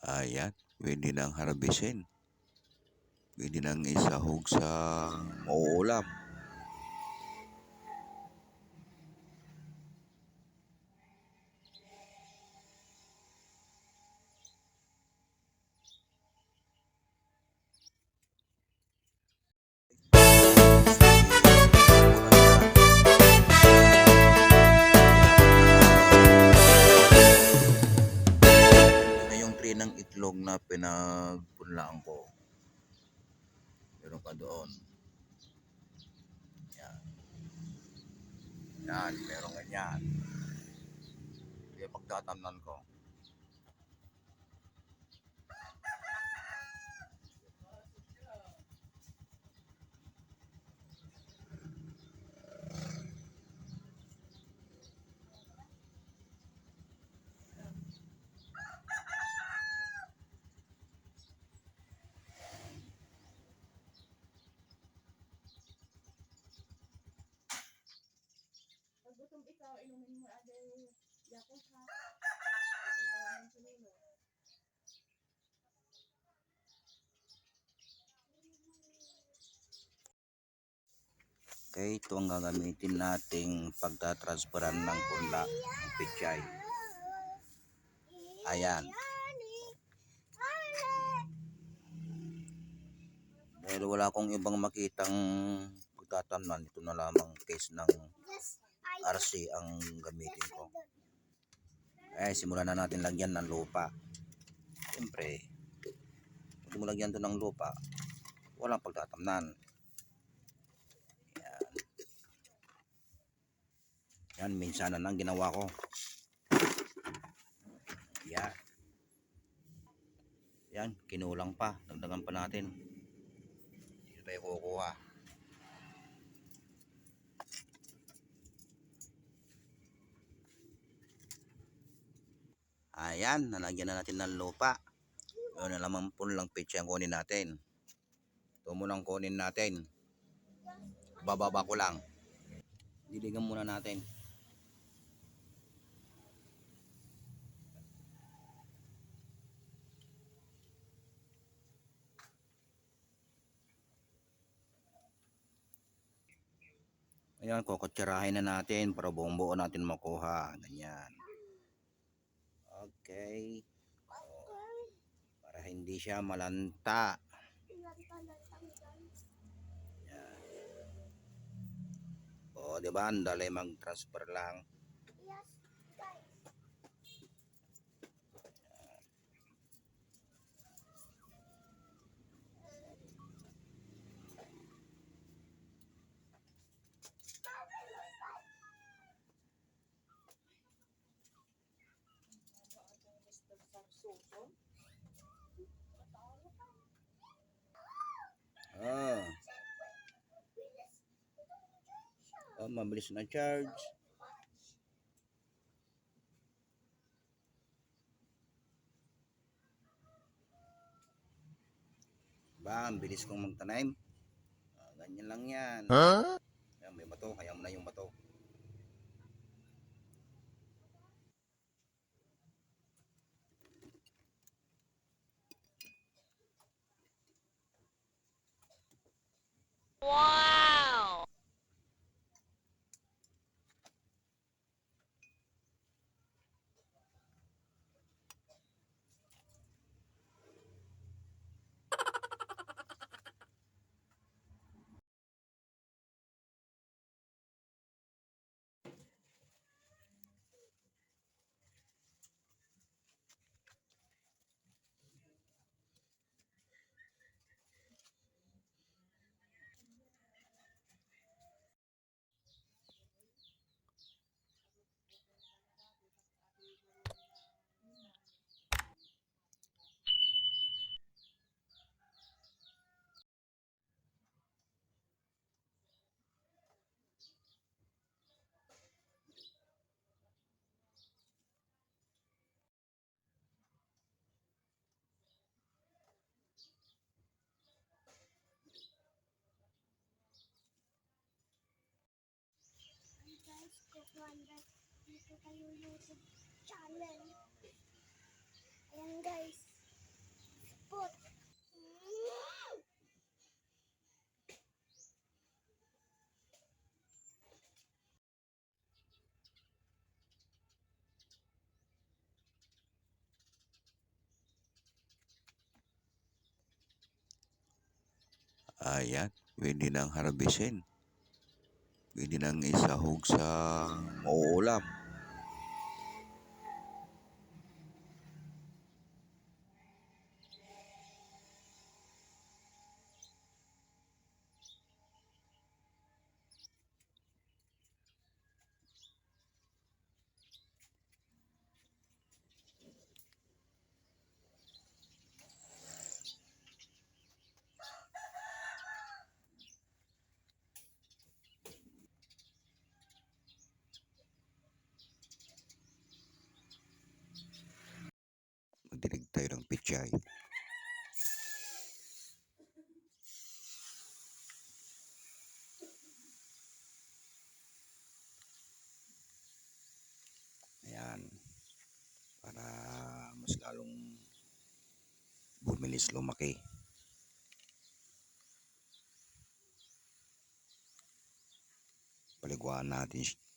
Ayan, pwede nang harbisin. Pwede nang isahog sa mauulam. Pagtatamnan ko. Gutom ikaw, inumin mo agad ha. Ang. Okay, ito ang gagamitin nating pagtatransferan ng punla ng pichay. Ayan. Dahil wala akong ibang makitang pagtatamnan, ito na lamang case ng RC ang gamitin ko. Eh, simulan na natin lagyan ng lupa. Siyempre, kung mo lagyan to ng lupa, walang pagtatamnan. Yan. Yan, minsan na ang ginawa ko. Yan. Yan, kinulang pa. Dagdagan pa natin. Dito tayo kukuha. Ayan, nalagyan na natin ng lupa. Yun na lamang po lang pitch ang kunin natin. Ito mo lang kunin natin. Bababa ko lang. Diligan muna natin. Ayan, kukutsarahin na natin para buong buo natin makuha. Ganyan. Okay. Oh, para hindi siya malanta. Yan. O, di ba? Ang dali mag-transfer lang. Ah. Oh, mabilis na charge. Ba, ang bilis kong magtanim. Ah, ganyan lang yan. Yan, may bato. Kaya mo na yung bato. subscribe kayo YouTube channel. Ayan guys. Spot. Ayan, pwede nang harbisin. Pwede nang isahog sa uulam. Pichay. Ayan. Para mas lalong bumilis lumaki. Paliguan natin siya.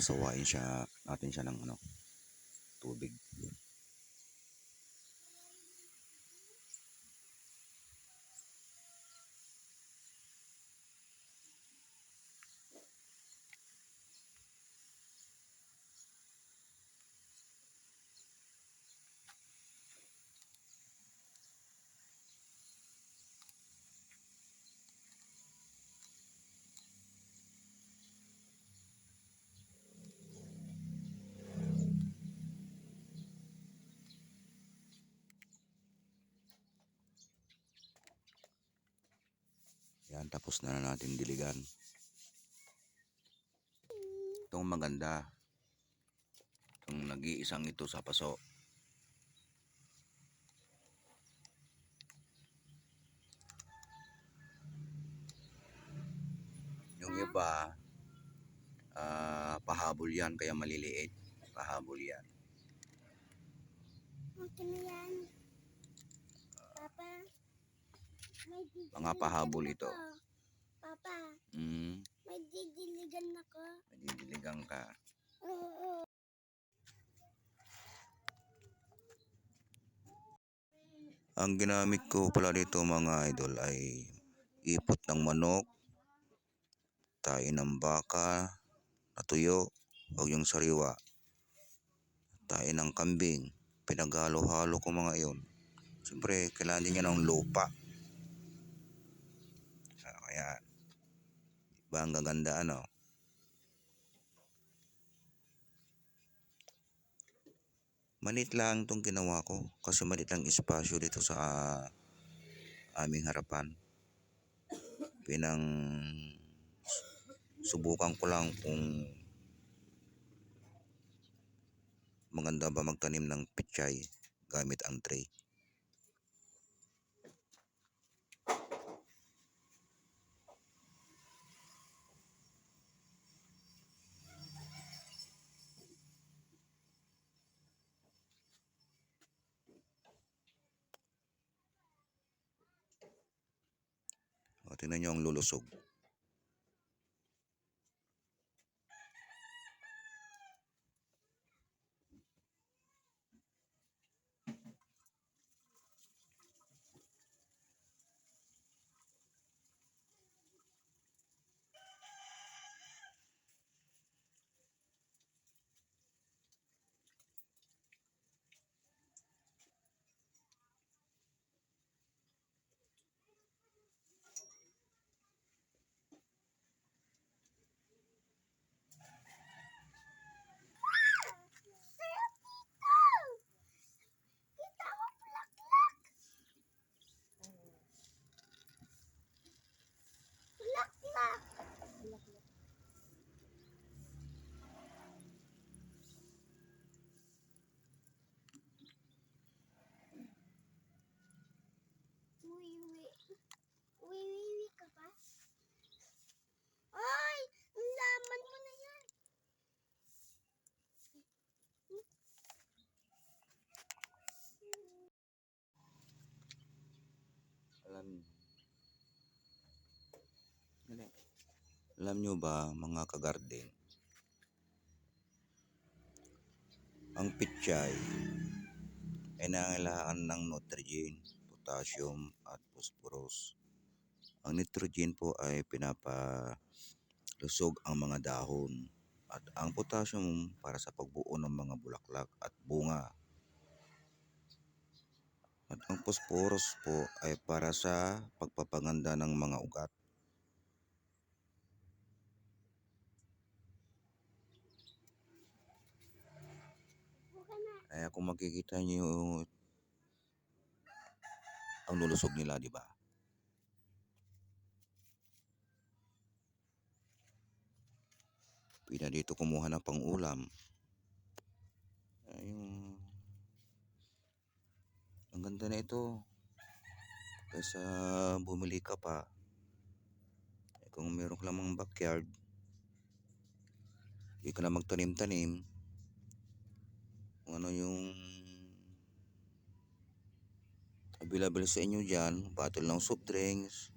Pasawain siya natin siya ng ano, tubig. Tapos na, na natin diligan. Itong maganda. Itong nag-iisang ito sa paso. Yung iba, ah, pahabol yan, kaya maliliit. Pahabol yan. Okay na yan. Papa, may didiligan Mga pahabol ito. Papa, Mm, may didiligan ako. nadidiligan ka. Oo. Ang ginamit ko pala dito mga idol ay ipot ng manok, tayo ng baka, natuyo, o yung sariwa, tayo ng kambing, pinaghalo-halo ko mga iyon. Siyempre, kailangan din niya ng lupa. Ah, Kaya, di ba ang gaganda ano? Malit lang itong ginawa ko kasi malit lang espasyo dito sa aming harapan. Pinang subukan ko lang kung maganda ba magtanim ng pichay gamit ang tray. Tingnan nyo ang lulusog. Alam nyo ba mga kagarden, ang pitchay ay nangailangan ng nitrogen, potassium at phosphorus. Ang nitrogen po ay pinapalusog ang mga dahon at ang potassium para sa pagbuo ng mga bulaklak at bunga. At ang phosphorus po ay para sa pagpapaganda ng mga ugat. Kaya kung makikita niyo ang lulusog nila, di ba? Pina dito kumuha ng pangulam. Ayun. Ang ganda na ito. Kaysa bumili ka pa. Eh, kung meron ka lamang backyard, hindi ka na magtanim-tanim. Ano yung available sa inyo dyan, bottle ng soft drinks,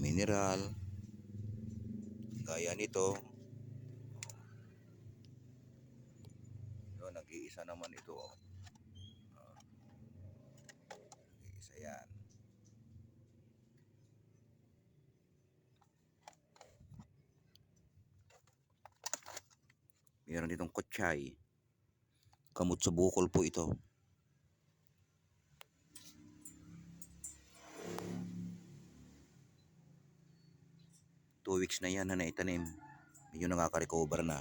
mineral, gaya nito. Yun, nag-iisa naman ito. oh. Ah. Nag-iisa yan. Meron ditong kotsyay. Kamot sa bukol po ito. Two weeks na yan na naitanim. Medyo nakaka-recover na.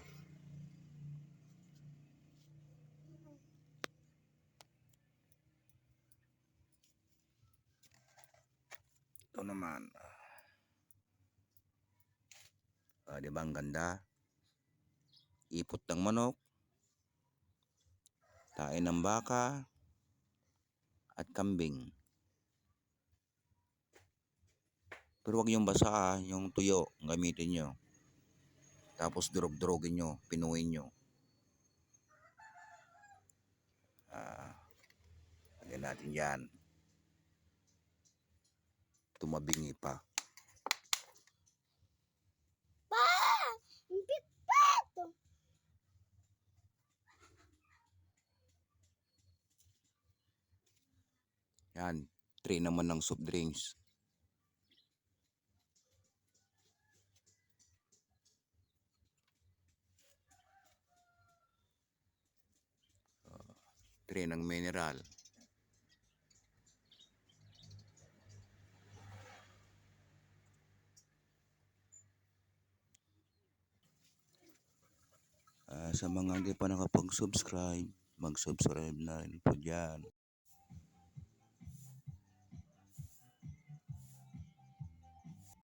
Ito naman. Ah, di ba ang ganda? Ipot ng manok. Tain ng baka. At kambing. Pero wag yung basa yung tuyo, gamitin nyo. Tapos durog-durogin nyo, pinuin nyo. Ah, lagyan natin yan. Tumabingi pa. Ang pipit! Yan, tray naman ng soft drinks. Ah, tray ng mineral. Ah, sa mga hindi pa nakapag-subscribe, mag-subscribe na rin po dyan.